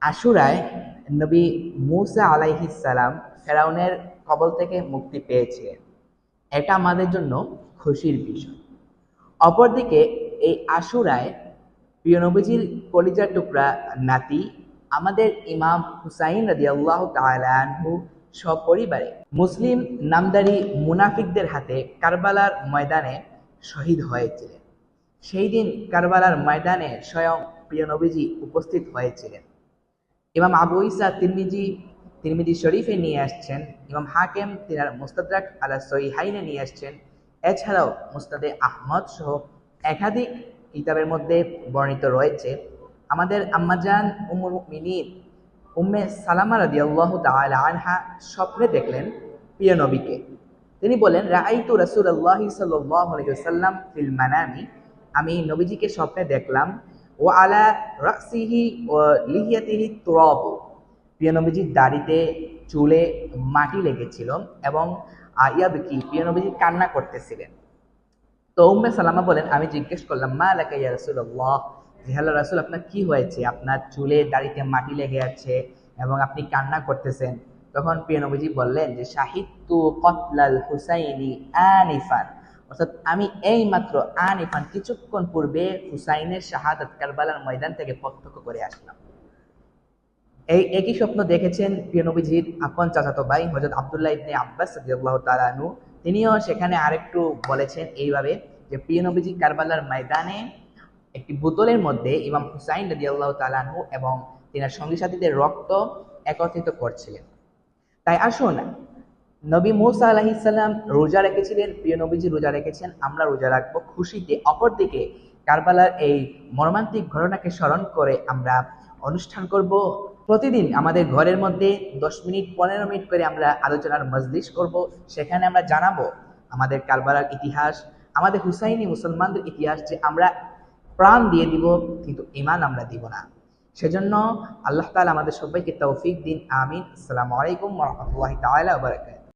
আশুরায় নবী মুসা আলাইহিসালাম ফেরাউনের কবল থেকে মুক্তি পেয়েছিলেন এটা আমাদের জন্য খুশির বিষয়। অপরদিকে এই আশুরায় প্রিয় নবীজির কলিজার টুকরা নাতি আমাদের ইমাম হুসাইন রাজি আল্লাহ তালু সপরিবারে মুসলিম নামদারি মুনাফিকদের হাতে কারবালার ময়দানে শহীদ হয়েছিলেন। সেই দিন কারবালার ময়দানে স্বয়ং প্রিয় নবীজি উপস্থিত হয়েছিলেন। ইমাম আবু ইসা তিরমিজি তিরমিজি শরীফে নিয়ে আসছেন, ইমাম হাকেম তিনার মুস্তাদরাক আলা সহিহাইনে নিয়ে আসছেন। এছাড়াও মুস্তাদে আহমদ সহ একাধিক কিতাবের মধ্যে বর্ণিত রয়েছে। আমাদের আম্মাজান উমুল মিনীর উম্মে সালামা রাদিয়াল্লাহু তাআলা আনহা স্বপ্নে দেখলেন প্রিয় নবীকে। তিনি বলেন, রাআইতু রাসূলুল্লাহি সাল্লাল্লাহু আলাইহি ওয়াসাল্লাম ফিল মানামি। আমি নবীজিকে স্বপ্নে দেখলাম। ও আলা ও লিহিয়াতিহি তুরাব। প্রিয় নবীজির দাড়িতে চুলে মাটি লেগেছিল এবং ইয়াবকি প্রিয় নবীজি কান্না করতেছিলেন। তো উম্মে সালামা বলেন, আমি জিজ্ঞেস করলাম, মা আলাকা ইয়া রাসূলুল্লাহ? যে, হ্যালো রাসূল, আপনার কি হয়েছে? আপনার চুলে, দাড়িতে মাটি লেগে আছে এবং আপনি কান্না করতেছেন? তখন প্রিয় নবীজি বললেন যে সাহিত্য কতলাল হুসাইনি আনিফান। অর্থাৎ আমি এই মাত্র আন ইফান কিছুক্ষণ পূর্বে হুসাইনের শাহাদাত কারবালার ময়দান থেকে প্রত্যক্ষ করে আসলাম। এই একই স্বপ্ন দেখেছেন প্রিয় নবীজির আপন চাচাতো ভাই হজরত আবদুল্লাহ ইবনে আব্বাস আনহু। তিনিও সেখানে আরেকটু বলেছেন এইভাবে যে প্রিয় নবীজি কারবালার ময়দানে একটি বোতলের মধ্যে ইমাম হুসাইন রাদিয়াল্লাহু তাআলা আনহু এবং তিনার সঙ্গী সাথীদের রক্ত একত্রিত করছিলেন। তাই আসুন নবী মুসা আলাহিসাল্লাম রোজা রেখেছিলেন। প্রিয় নবীজি রোজা রেখেছেন। আমরা রোজা রাখব খুশিতে। অপরদিকে কারবালার এই মর্মান্তিক ঘটনাকে স্মরণ করে আমরা অনুষ্ঠান করব। প্রতিদিন আমাদের ঘরের মধ্যে দশ মিনিট, পনেরো মিনিট করে আমরা আলোচনার মজলিস করব। সেখানে আমরা জানাব আমাদের কারবালার ইতিহাস, আমাদের হুসাইনি মুসলমানদের ইতিহাস যে আমরা প্রাণ দিয়ে দিব, কিন্তু ইমান আমরা দিব না। সেজন্য আল্লাহ তালা আমাদের সবাইকে তৌফিক দিন। আমিন। আসসালামু আলাইকুম রহমতুল্লাহ তালা বারকাত